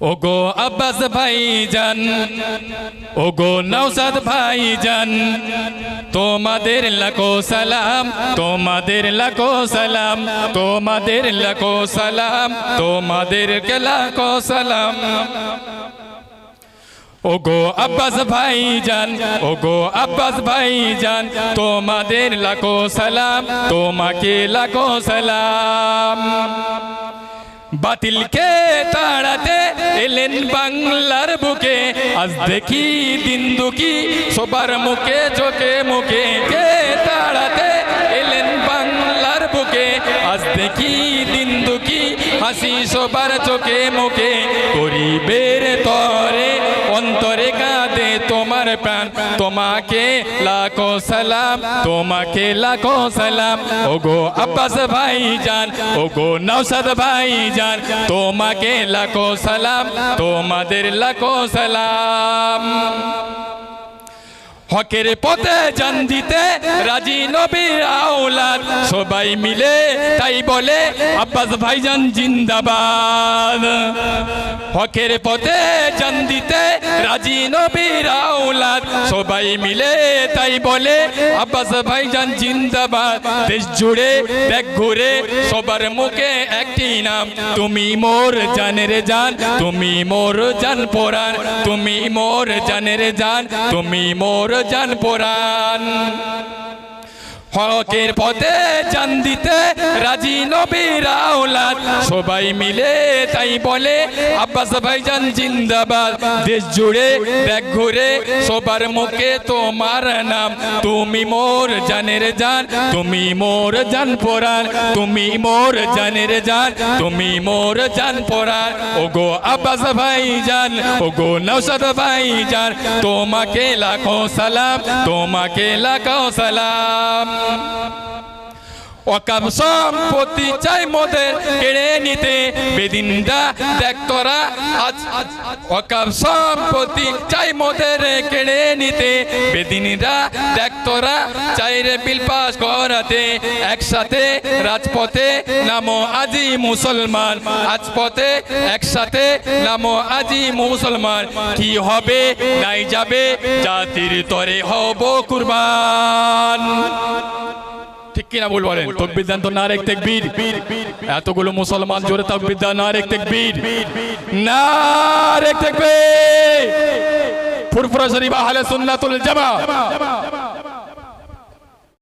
ওগো আব্বাস ভাইজান, ওগো নওসাদ ভাইজান, তোমাদের লাখো সালাম, তোমাদের লাখো সালাম, তোমাদের লাখো সালাম, তোমাদের লাখো সালাম। ওগো আব্বাস ভাইজান, ওগো আব্বাস ভাইজান, তোমাদের লাখো সালাম, তোমাকে লাখো সালাম। বাতিলকে তাড়াতে এলেন বাংলার বুকে। আজ দেখি দিন দুঃখী সবার মুখে চোখে মুখে কে তাড়াতে সবার চোখে মুখে গরিবের তরে, অন্তরে কাঁদে তোমার প্রাণ। তোমাকে লাখো সালাম, তোমাকে লাখো সালাম। ওগো আব্বাস ভাই যান ওগো নওসাদ ভাই যান তোমাকে লাখো সালাম, তোমাদের লাখো সালাম। হকের পথে জান দিতে রাজি নবীর আওলাদ। সবাই মিলে তাই বলে, আব্বাস ভাইজান জিন্দাবাদ। হকের পথে জান দিতে রাজি নবীর আওলাদ। সবাই মিলে তাই বলে, আব্বাস ভাইজান জিন্দাবাদ। দেশ জুড়ে দেখ ঘুরে, সবার মুখে একটি নাম, তুমি মোর জানের জান, তুমি মোর জান পোরান তুমি মোর জানের জান, তুমি মোর জান পোরান হকের পথে জান দিতে রাজি নবীর আওলাদ সবাই মিলে তাই বলে, আব্বাস ভাইজান জিন্দাবাদ। দেশ জুড়ে দেখ ঘুরে, সবার মুখে তোমার নাম। তুমি মোর জানের জান, তুমি মোর জান পোরান তুমি মোর জানের জান, তুমি মোর জান পোরান ওগো আব্বাস ভাইজান, ওগো নৌসাদ ভাইজান, তোমাকে লাখো সালাম, তোমাকে লাখো সালাম। অকাম সম্পত্তি চাই মোদের কেড়ে নিতে। বেদিনটা দেখ তোরা আজ। অকাম সম্পত্তি চাই মোদের কেড়ে নিতে। বেদিনরা দেখ তোরা চাই রে বিল পাস করাতে। একসাথে রাজপথে নামো আজি মুসলমান। রাজপথে একসাথে নামো আজি মুসলমান। কি হবে, নাই যাবে, জাতির তরে হব কুরবান। ঠিক কিনা বল বলেন? তো নারেক তেকবীর। এতগুলো মুসলমান জোরে তকবির দেন নারেক তেকবীর। নারেক তেকবীর। ফুরফুরা শরীফ আহলে সুন্নাতুল জামা।